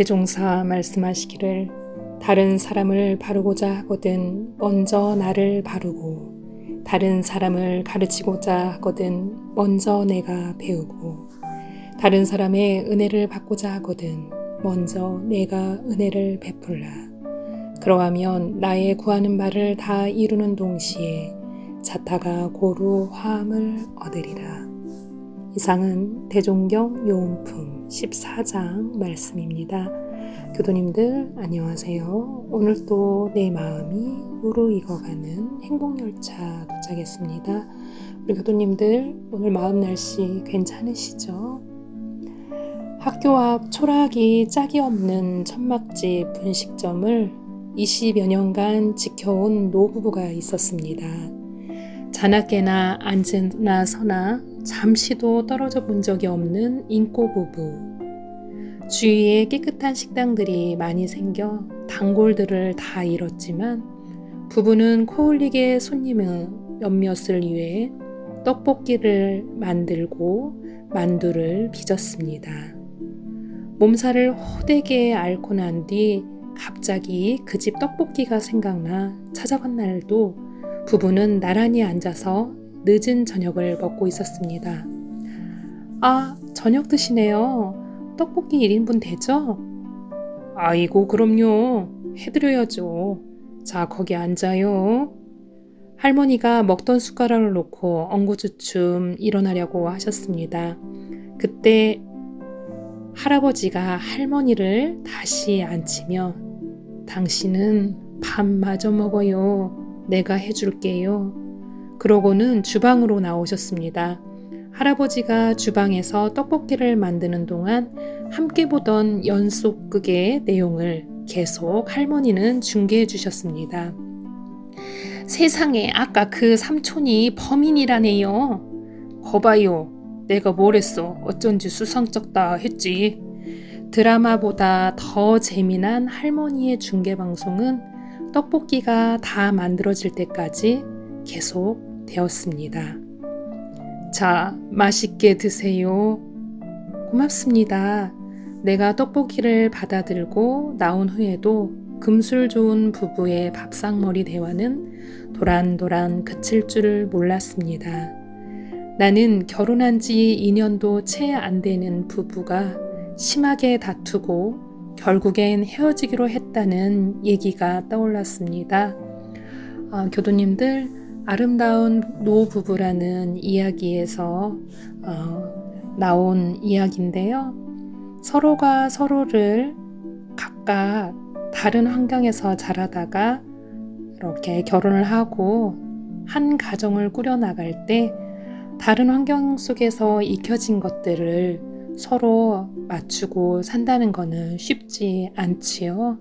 대종사 말씀하시기를 다른 사람을 바르고자 하거든 먼저 나를 바르고 다른 사람을 가르치고자 하거든 먼저 내가 배우고 다른 사람의 은혜를 받고자 하거든 먼저 내가 은혜를 베풀라. 그러하면 나의 구하는 바를 다 이루는 동시에 자타가 고루 화함을 얻으리라. 이상은 대종경 요음품 14장 말씀입니다. 교도님들 안녕하세요. 오늘도 내 마음이 무르익어가는 행복열차 도착했습니다. 우리 교도님들 오늘 마음 날씨 괜찮으시죠? 학교 앞 초라하기 짝이 없는 천막집 분식점을 20여 년간 지켜온 노부부가 있었습니다. 자나깨나 앉으나 서나 잠시도 떨어져 본 적이 없는 인꼬 부부. 주위에 깨끗한 식당들이 많이 생겨 단골들을 다 잃었지만 부부는 코올리게 손님의 몇몇을 위해 떡볶이를 만들고 만두를 빚었습니다. 몸살을 호되게 앓고 난 뒤 갑자기 그 집 떡볶이가 생각나 찾아간 날도 부부는 나란히 앉아서 늦은 저녁을 먹고 있었습니다. 아, 저녁 드시네요. 떡볶이 1인분 되죠? 아이고, 그럼요. 해드려야죠. 자, 거기 앉아요. 할머니가 먹던 숟가락을 놓고 엉구주춤 일어나려고 하셨습니다. 그때 할아버지가 할머니를 다시 앉히며 당신은 밥마저 먹어요. 내가 해줄게요. 그러고는 주방으로 나오셨습니다. 할아버지가 주방에서 떡볶이를 만드는 동안 함께 보던 연속극의 내용을 계속 할머니는 중계해 주셨습니다. 세상에 아까 그 삼촌이 범인이라네요. 거봐요. 내가 뭘 했어. 어쩐지 수상쩍다 했지. 드라마보다 더 재미난 할머니의 중계방송은 떡볶이가 다 만들어질 때까지 계속 되었습니다. 자, 맛있게 드세요. 고맙습니다. 내가 떡볶이를 받아들고 나온 후에도 금술 좋은 부부의 밥상머리 대화는 도란도란 그칠 줄을 몰랐습니다. 나는 결혼한 지 2년도 채 안 되는 부부가 심하게 다투고 결국엔 헤어지기로 했다는 얘기가 떠올랐습니다. 아, 교도님들, 아름다운 노부부라는 이야기에서 어, 나온 이야기인데요. 서로가 서로를 각각 다른 환경에서 자라다가 이렇게 결혼을 하고 한 가정을 꾸려나갈 때 다른 환경 속에서 익혀진 것들을 서로 맞추고 산다는 것은 쉽지 않지요.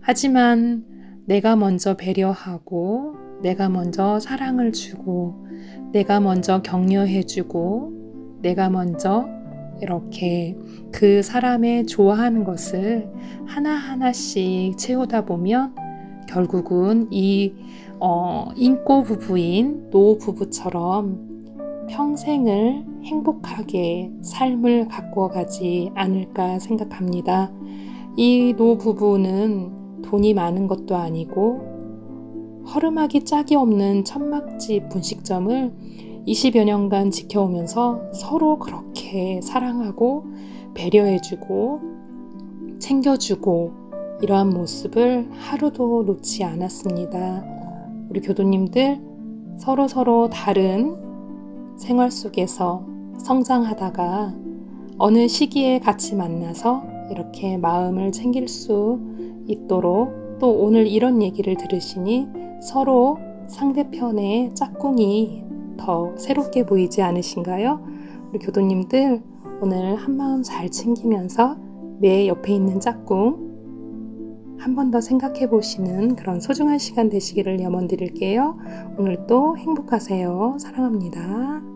하지만 내가 먼저 배려하고 내가 먼저 사랑을 주고 내가 먼저 격려해주고 내가 먼저 이렇게 그 사람의 좋아하는 것을 하나하나씩 채우다 보면 결국은 이 어, 인꼬 부부인 노 부부처럼 평생을 행복하게 삶을 가꾸어 가지 않을까 생각합니다. 이 노 부부는 돈이 많은 것도 아니고 허름하기 짝이 없는 천막집 분식점을 20여 년간 지켜오면서 서로 그렇게 사랑하고 배려해주고 챙겨주고 이러한 모습을 하루도 놓지 않았습니다. 우리 교도님들 서로 서로 다른 생활 속에서 성장하다가 어느 시기에 같이 만나서 이렇게 마음을 챙길 수 있도록 또 오늘 이런 얘기를 들으시니 서로 상대편의 짝꿍이 더 새롭게 보이지 않으신가요? 우리 교도님들 오늘 한마음 잘 챙기면서 내 옆에 있는 짝꿍 한 번 더 생각해 보시는 그런 소중한 시간 되시기를 염원 드릴게요. 오늘도 행복하세요. 사랑합니다.